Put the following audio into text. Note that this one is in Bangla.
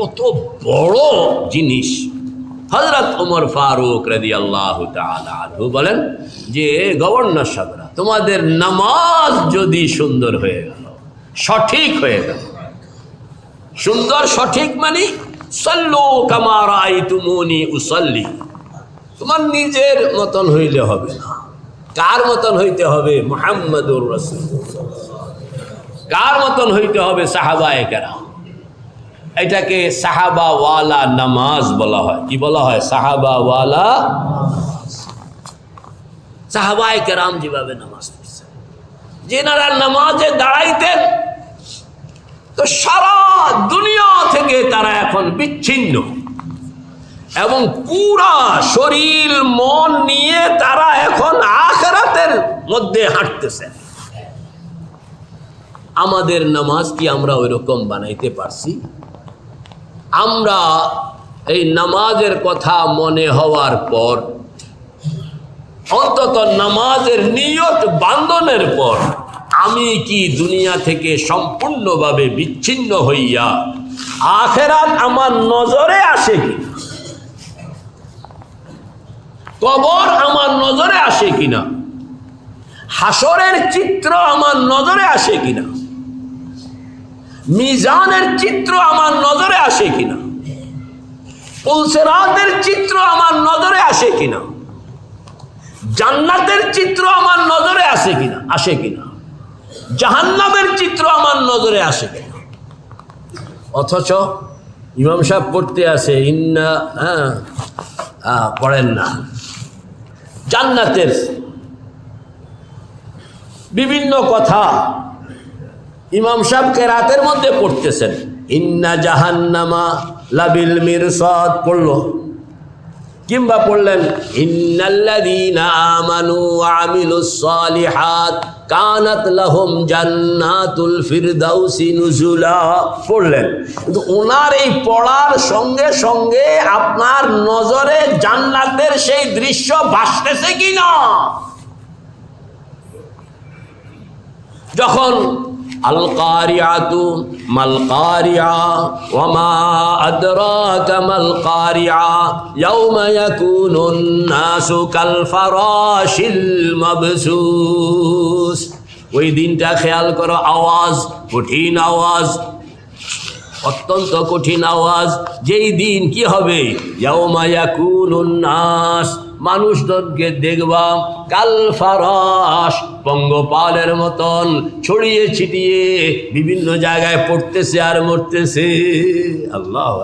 কত বড় জিনিস। হজরত ওমর ফারুক রাদি আল্লাহ আনহু বলেন যে, গভর্নর সাহেবরা, তোমাদের নামাজ যদি সুন্দর হয়ে গেল, সঠিক হয়ে গেল। সুন্দর সঠিক মানে সল্লু কামারাই তুমুনি উসল্লি। তোমার নিজের মতন হইলে হবে না। কার মতন হইতে হবে? মোহাম্মদুর রসুল কার মতন হইতে হবে? সাহাবা একেরা এটাকে সাহাবাওয়ালা নামাজ বলা হয়। কি বলা হয়? সাহাবাওয়ালা সাহাবায় কেরাম যেভাবে নামাজ পড়ছে। যেনারা নামাজে দাঁড়াইতেন, তো সারা দুনিয়া থেকে তারা এখন বিচ্ছিন্ন। এবং পুরা শরীর, মন নিয়ে তারা এখন আখরাতের মধ্যে হাঁটতেছে। আমাদের নামাজ কি আমরা ওই রকম বানাইতে পারছি? আমরা এই নামাজের কথা মনে হওয়ার পর, অন্তত নামাজের নিয়ত বান্ধনের পর, আমি কি দুনিয়া থেকে সম্পূর্ণভাবে বিচ্ছিন্ন হইয়া আখেরাত আমার নজরে আসে কি? কবর আমার নজরে আসে কিনা? হাসরের চিত্র আমার নজরে আসে কিনা? মিজানের চিত্র আমার নজরে আসে কিনা? পুলসেরাতের চিত্র আমার নজরে আসে কিনা? জান্নাতের চিত্র আমার নজরে আসে কিনা? আসে কিনা? জাহান্নামের চিত্র আমার নজরে আসে কিনা? অথচ ইমাম সাহেব পড়তে আসে ইন্না হ্যাঁ পড়েন না। জান্নাতের বিভিন্ন কথা ইমাম সাহেবকে রাতের মধ্যে পড়তেছেন। ইন্না জাহান্নামা লাবিল মিরসাদ পড়ল। কিংবা পড়লেন আমানু কানাত পড়লেন। কিন্তু ওনার এই পড়ার সঙ্গে সঙ্গে আপনার নজরে জান্নাতের সেই দৃশ্য ভাসতেছে কি না যখন আল কারিয়াতু মাল কারিয়া ওয়ামা আদরাকা মাল কারিয়া ইয়াউমা ইয়াকুনুন নাসু কাল ফারাশিল মাবসুস ওই দিনটা খেয়াল করো, আওয়াজ, কঠিন আওয়াজ, অত্যন্ত কঠিন আওয়াজ। যেই দিন কি হবে? ইয়াউমা ইয়াকুনুন নাস মানুষজনকে দেখবা কাল ফারাস পঙ্গপালের মতন ছড়িয়ে ছিটিয়ে বিভিন্ন জায়গায় পড়তেছে আর মরতেছে। আল্লাহ